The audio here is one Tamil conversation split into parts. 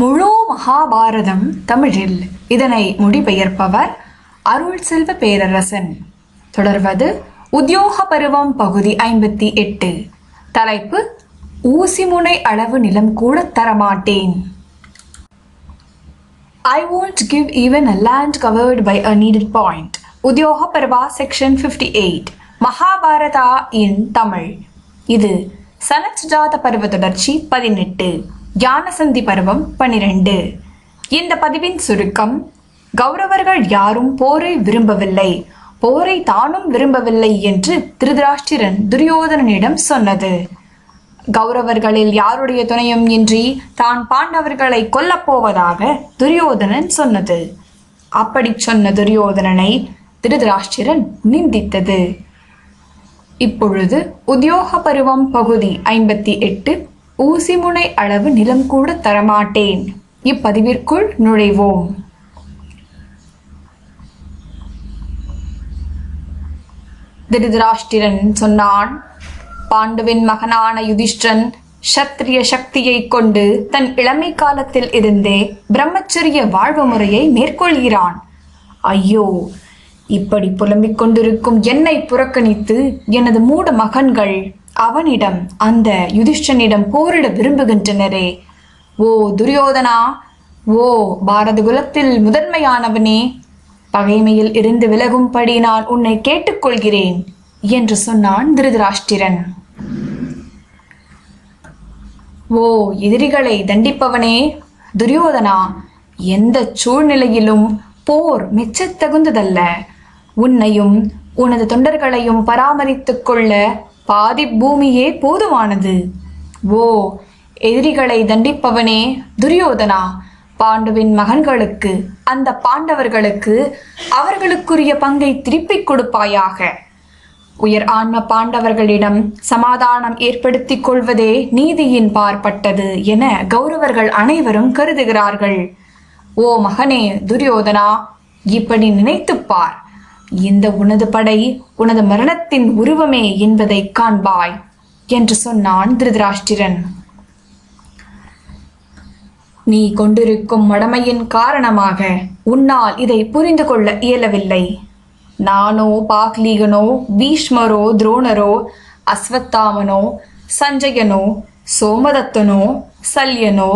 முழு மகாபாரதம் தமிழில் இதனை மொழிபெயர்ப்பவர் அருள் செல்வ பேரரசன். தொடர்வது உத்தியோக பருவம் பகுதி ஐம்பத்தி எட்டு. தலைப்பு ஊசிமுனை அளவு நிலம் கூட தரமாட்டேன். I won't give even a land covered by a needle point. Udyoga Parva section 58 Mahabharata in Tamil. இது சனத்ஜாத பருவ தொடர்ச்சி பதினெட்டு. ஞானசந்தி பருவம் பனிரெண்டு. இந்த பதிவின் சுருக்கம் கௌரவர்கள் யாரும் போரை விரும்பவில்லை. போரை தானும் விரும்பவில்லை என்று திருதராஷ்டிரன் துரியோதனனிடம் சொன்னது. கௌரவர்களில் யாருடைய துணையும் இன்றி தான் பாண்டவர்களை கொல்லப் போவதாக துரியோதனன் சொன்னது. அப்படி சொன்ன துரியோதனனை திருதராஷ்டிரன் நிந்தித்தது. இப்பொழுது உத்தியோக பருவம் பகுதி ஐம்பத்தி எட்டு. ஊசிமுனை அளவு நிலம் கூட தரமாட்டேன். இப்பதிவிற்குள் நுழைவோம். திருதராஷ்டிரன் சொன்னான் பாண்டுவின் மகனான யுதிஷ்டன் சத்திரிய சக்தியை கொண்டு தன் இளமை காலத்தில் இருந்தே பிரம்மச்சரிய வாழ்வு முறையை மேற்கொள்கிறான். ஐயோ இப்படி புலம்பிக் கொண்டிருக்கும் என்னை புறக்கணித்து எனது மூட மகன்கள் அவனிடம் அந்த யுதிஷ்டனிடம் போரிட விரும்புகின்றனரே. ஓ துரியோதனா ஓ பாரத குலத்தில் முதன்மையானவனே பகைமையில் இருந்து விலகும்படி நான் உன்னை கேட்டுக்கொள்கிறேன் என்று சொன்னான் திருதராஷ்டிரன். ஓ எதிரிகளை தண்டிப்பவனே துரியோதனா எந்த சூழ்நிலையிலும் போர் மிச்சத்தகுந்ததல்ல. உன்னையும் உனது தொண்டர்களையும் பராமரித்துக் கொள்ள பாதி பூமியே போதுமானது. ஓ எதிரிகளை தண்டிப்பவனே துரியோதனா பாண்டுவின் மகன்களுக்கு அந்த பாண்டவர்களுக்கு அவர்களுக்குரிய பங்கை திருப்பிக் கொடுப்பாயாக. உயர் ஆன்ம பாண்டவர்களிடம் சமாதானம் ஏற்படுத்திக் கொள்வதே நீதியின் பார்ப்பட்டது என கௌரவர்கள் அனைவரும் கருதுகிறார்கள். ஓ மகனே துரியோதனா இப்படி நினைத்துப் பார். இந்த உனது படை உனது மரணத்தின் உருவமே என்பதை காண்பாய் என்று சொன்னான் திருதராஷ்டிரன். நீ கொண்டிருக்கும் மடமையின் காரணமாக உன்னால் இதை புரிந்து கொள்ள இயலவில்லை. நானோ பாக்லீகனோ பீஷ்மரோ துரோணரோ அஸ்வத்தாமனோ சஞ்சயனோ சோமதத்தனோ சல்யனோ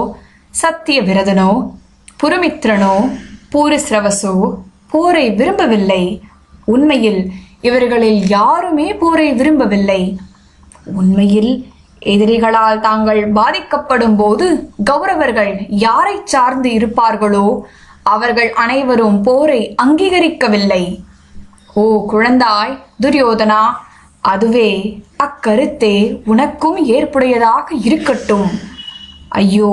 சத்தியவிரதனோ புரமித்ரனோ பூரிஸ்ரவசோ போரை விரும்பவில்லை. உண்மையில் இவர்களில் யாருமே போரை விரும்பவில்லை. உண்மையில் எதிரிகளால் தாங்கள் பாதிக்கப்படும் போது கௌரவர்கள் யாரை சார்ந்து இருப்பார்களோ அவர்கள் அனைவரும் போரை அங்கீகரிக்கவில்லை. ஓ குழந்தாய் துரியோதனா அதுவே அக்கருத்தே உனக்கும் ஏற்புடையதாக இருக்கட்டும். ஐயோ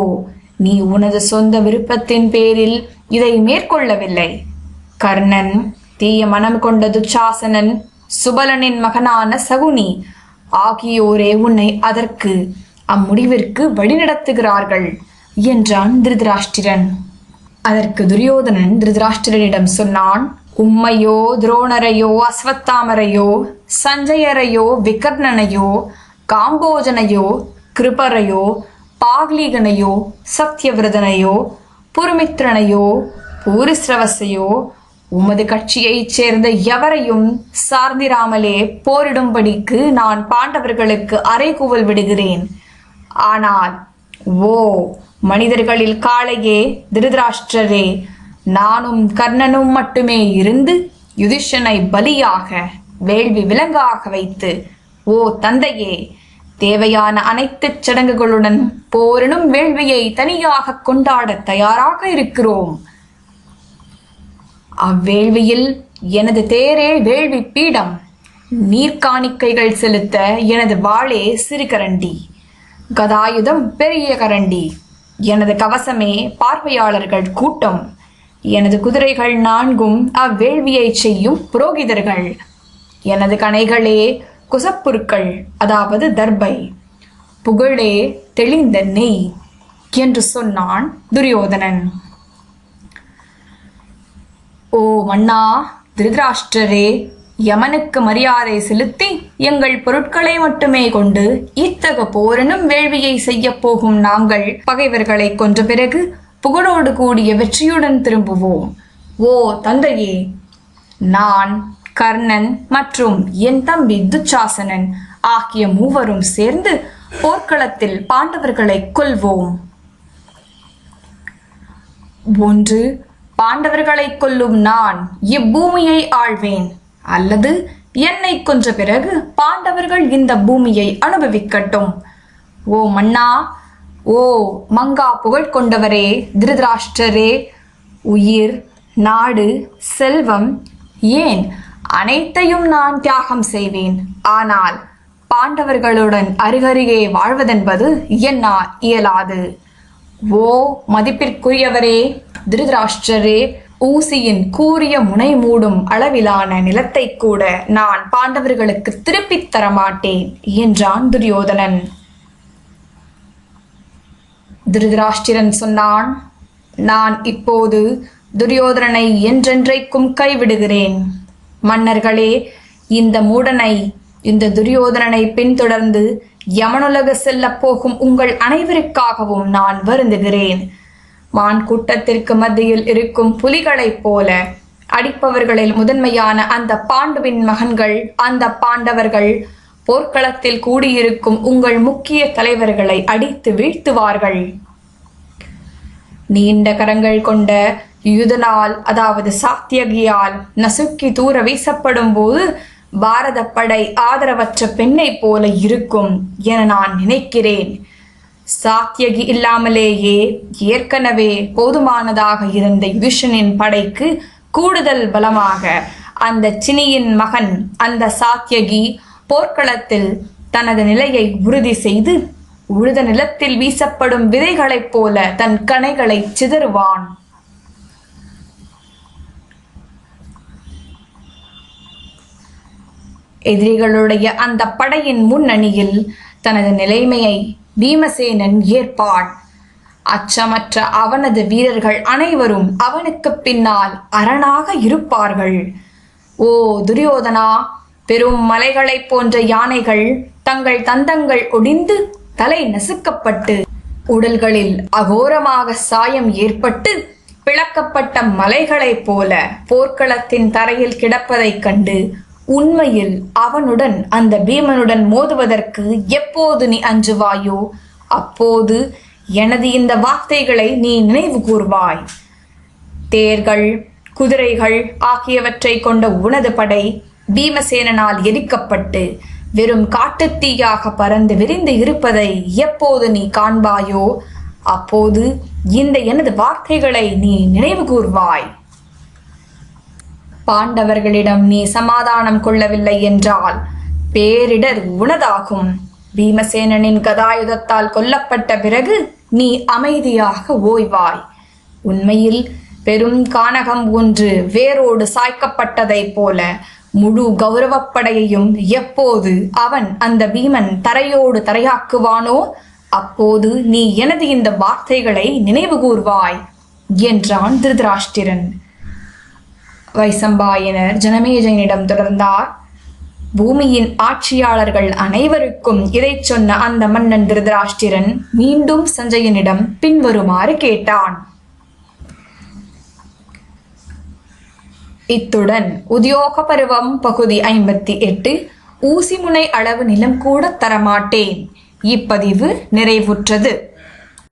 நீ உனது சொந்த விருப்பத்தின் பேரில் இதை மேற்கொள்ளவில்லை. கர்ணன் தீய மனம் கொண்ட துச்சாசனன் சுபலனின் மகனான சகுனி ஆகியோரே உன்னை அதற்கு அம்முடிவிற்கு வழிநடத்துகிறார்கள் என்றான் திருதராஷ்டிரன். அதற்கு துரியோதனன் திருதராஷ்டிரனிடம் சொன்னான் உம்மையோ துரோணரையோ அஸ்வத்தாமரையோ சஞ்சயரையோ விகர்ணனையோ காம்போஜனையோ கிருபரையோ பாக்லீகனையோ சத்யவிரதனையோ புருமித்ரனையோ பூரிஸ்ரவசையோ உமது கட்சியைச் சேர்ந்த எவரையும் சார்ந்திராமலே போரிடும்படிக்கு நான் பாண்டவர்களுக்கு அறைகூவல் விடுகிறேன். ஆனால் ஓ மனிதர்களில் காளையே திருதராஷ்டிரரே நானும் கர்ணனும் மட்டுமே இருந்து யுதிஷனை பலியாக வேள்வி விலங்காக வைத்து ஓ தந்தையே தேவையான அனைத்து சடங்குகளுடன் போரினும் வேள்வியை தனியாக கொண்டாட தயாராக இருக்கிறோம். அவ்வேள்வியில் எனது தேரே வேள்வி பீடம். நீர்க்காணிக்கைகள் செலுத்த எனது வாளே சிறு கரண்டி கதாயுதம் பெரிய கரண்டி. எனது கவசமே பார்வையாளர்கள் கூட்டம். எனது குதிரைகள் நான்கும் அவ்வேள்வியை செய்யும் புரோகிதர்கள். எனது கணைகளே குசப்புருக்கள் அதாவது தர்பை. புகழே தெளிந்த நெய் என்று சொன்னான் துரியோதனன். ஓ மன்னா திருதராஷ்டிரரே யமனுக்கு மரியாதை செலுத்தி எங்கள் பொருட்களை மட்டுமே கொண்டு இத்தக போரனும் வேள்வியை செய்ய போகும் நாங்கள் பகைவர்களை கொன்ற பிறகு புகழோடு கூடிய வெற்றியுடன் திரும்புவோம். ஓ தந்தையே நான் கர்ணன் மற்றும் என் தம்பி துச்சாசனன் ஆகிய மூவரும் சேர்ந்து போர்க்களத்தில் பாண்டவர்களை கொல்வோம். ஒன்று பாண்டவர்களை கொல்லும் நான் இப்பூமியை ஆழ்வேன் அல்லது என்னை கொன்ற பிறகு பாண்டவர்கள் இந்த பூமியை அனுபவிக்கட்டும். ஓ மன்னா ஓ மங்கா புகழ் கொண்டவரே திருதராஷ்டரே உயிர் நாடு செல்வம் ஏன் அனைத்தையும் நான் தியாகம் செய்வேன். ஆனால் பாண்டவர்களுடன் அருகருகே வாழ்வதென்பது என்னால் இயலாது. ஓ மதிப்பிற்குரியவரே திருதராஷ்டரே ஊசியின் கூரிய முனை மூடும் அளவிலான நிலத்தை கூட நான் பாண்டவர்களுக்கு திருப்பித் தர மாட்டேன் என்றான் துரியோதனன். திருதராஷ்டிரன் சொன்னான் நான் இப்போது துரியோதனனை என்றென்றைக்கும் கைவிடுகிறேன். மன்னர்களே இந்த மூடனை இந்த துரியோதனனை பின்தொடர்ந்து யமனுலக செல்லப் போகும் உங்கள் அனைவருக்காகவும் நான் வருந்துகிறேன். மான் கூட்டத்திற்கு மத்தியில் இருக்கும் புலிகளைப் போல அடிப்பவர்களில் முதன்மையான அந்த பாண்டுவின் மகன்கள் அந்த பாண்டவர்கள் போர்க்களத்தில் கூடியிருக்கும் உங்கள் முக்கிய தலைவர்களை அடித்து வீழ்த்துவார்கள். நீண்ட கரங்கள் கொண்ட யுதனால் அதாவது சாத்தியகியால் நசுக்கி தூர வீசப்படும் போது பாரத படை ஆதரவற்ற பெண்ணை போல இருக்கும் என நான் நினைக்கிறேன். சாத்தியகி இல்லாமலேயே ஏற்கனவே போதுமானதாக இருந்த யுதிஷனின் படைக்கு கூடுதல் பலமாக அந்த சினியின் மகன் அந்த சாத்தியகி போர்க்களத்தில் தனது நிலையை உறுதி செய்து உழுத நிலத்தில் வீசப்படும் விதைகளைப் போல தன் கணைகளை சிதறுவான். எதிரிகளுடைய அந்த படையின் முன்னணியில் தனது நிலைமையை பீமசேனன் ஏற்பான் அச்சமற்ற அவனது வீரர்கள் அனைவரும் அவனுக்கு பின்னால் அரணாக இருப்பார்கள். ஓ துரியோதனா பெரும் மலைகளைப் போன்ற யானைகள் தங்கள் தந்தங்கள் ஒடிந்து தலை நசுக்கப்பட்டு உடல்களில் அகோரமாக சாயம் ஏற்பட்டு பிளக்கப்பட்ட மலைகளைப் போல போர்க்களத்தின் தரையில் கிடப்பதைக் கண்டு உண்மையில் அவனுடன் அந்த பீமனுடன் மோதுவதற்கு எப்போது நீ அஞ்சுவாயோ அப்போது எனது இந்த வார்த்தைகளை நீ நினைவு கூர்வாய். தேர்கள் குதிரைகள் ஆகியவற்றை கொண்ட உனது படை பீமசேனனால் எரிக்கப்பட்டு வெறும் காட்டுத்தீயாக பறந்து விரிந்து இருப்பதை எப்போது நீ காண்பாயோ அப்போது இந்த எனது வார்த்தைகளை நீ நினைவு கூர்வாய். பாண்டவர்களிடம் நீ சமாதானம் கொள்ளவில்லை என்றால் பேரிடர் உனதாகும். பீமசேனனின் கதாயுதத்தால் கொல்லப்பட்ட பிறகு நீ அமைதியாக ஓய்வாய். உண்மையில் பெரும் கானகம் ஒன்று வேரோடு சாய்க்கப்பட்டதைப் போல முழு கௌரவப்படையையும் எப்போது அவன் அந்த பீமன் தரையோடு தரையாக்குவானோ அப்போது நீ எனது இந்த வார்த்தைகளை நினைவு கூர்வாய் என்றான் திருதராஷ்டிரன். வைசம்பாயனர் ஜனமேஜயனிடம் தொடர்ந்தார். பூமியின் ஆட்சியாளர்கள் அனைவருக்கும் இதைச் சொன்ன அந்த மன்னன் திருதராஷ்டிரன் மீண்டும் சஞ்சயனிடம் பின்வருமாறு கேட்டான். இத்துடன் உத்தியோக பருவம் பகுதி ஐம்பத்தி எட்டு ஊசிமுனை அளவு நிலம் கூட தரமாட்டேன். இப்பதிவு நிறைவுற்றது.